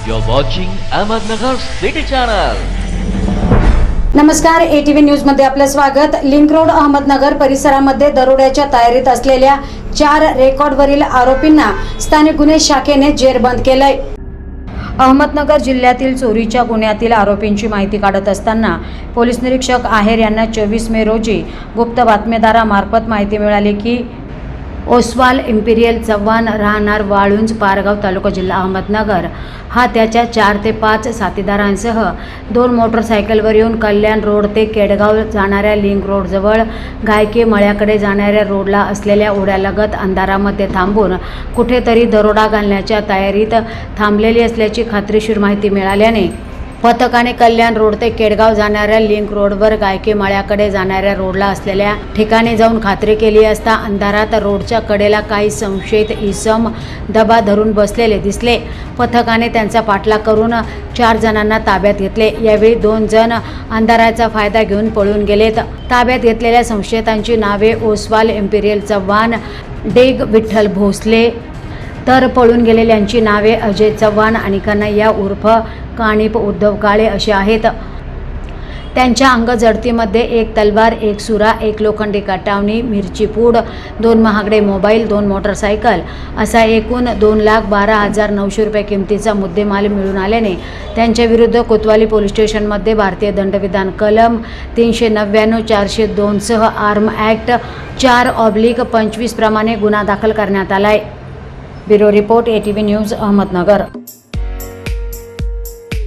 You're watching Ahmednagar City Channel. नमस्कार ATV न्यूजमध्ये आपलं स्वागत लिंक रोड अहमदनगर परिसरामध्ये दरोड्याच्या तयारीत असलेल्या चार रेकॉर्डवरील आरोपींना स्थानिक गुन्हे शाखेने जेरबंद केलंय अहमदनगर जिल्ह्यातील चोरीच्या गुन्ह्यातील आरोपींची माहिती काढत असताना पोलीस निरीक्षक आहेर यांना चोवीस मे रोजी गुप्त बातमीदारामार्फत माहिती मिळाली की ओस्वाल इम्पिरियल चव्हाण राहणार वाळुंज पारगाव तालुका जिल्हा अहमदनगर. हा त्याच्या चार ते पाच साथीदारांसह दोन मोटरसायकलवर येऊन कल्याण रोड ते केडगाव जाणाऱ्या लिंक रोडजवळ गायके मळ्याकडे जाणाऱ्या रोडला असलेल्या ओढ्यालगत अंधारामध्ये थांबून कुठेतरी दरोडा घालण्याच्या तयारीत थांबलेली असल्याची खात्रीशीर माहिती मिळाल्याने पथकाने कल्याण रोड ते केडगाव जाणाऱ्या लिंक रोडवर गायके मळ्याकडे जाणाऱ्या रोडला असलेल्या ठिकाणी जाऊन खात्री केली असता अंधारात रोडच्या कडेला काही संशयित इसम दबा धरून बसलेले दिसले. पथकाने त्यांचा पाठलाग करून चार जणांना ताब्यात घेतले. यावेळी दोन जण अंधाराचा फायदा घेऊन पळून गेलेत. ताब्यात घेतलेल्या संशयितांची नावे ओसवाल इम्पिरियल चव्हाण डेग विठ्ठल भोसले. तर पळून गेलेल्यांची नावे अजय चव्हाण आणि कन्हैया उर्फ काणिप उद्धव काळे असे आहेत. त्यांच्या अंग जडतीमध्ये एक तलवार एक सुरा एक लोखंडी कटावणी मिरची पूड दोन महागडे मोबाईल दोन मोटरसायकल असा एकूण दोन लाख बारा हजार नऊशे रुपये किमतीचा मुद्देमाल मिळून आल्याने त्यांच्याविरुद्ध कोतवाली पोलीस स्टेशनमध्ये भारतीय दंडविधान कलम तीनशे नव्याण्णव चारशे दोनसह आर्म ॲक्ट चार ऑब्लिक पंचवीस प्रमाणे गुन्हा दाखल करण्यात आला आहे bureau report A T V news Ahmednagar.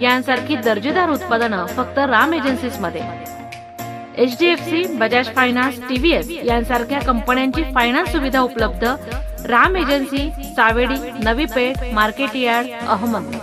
यांसारखी दर्जेदार उत्पादनं फक्त Ram एजन्सीजमध्ये H D F C Bajaj finance TVF यांसारख्या कंपन्यांची फायनान्स सुविधा उपलब्ध Ram agency Savedi Navi Peth market yard Ahmad.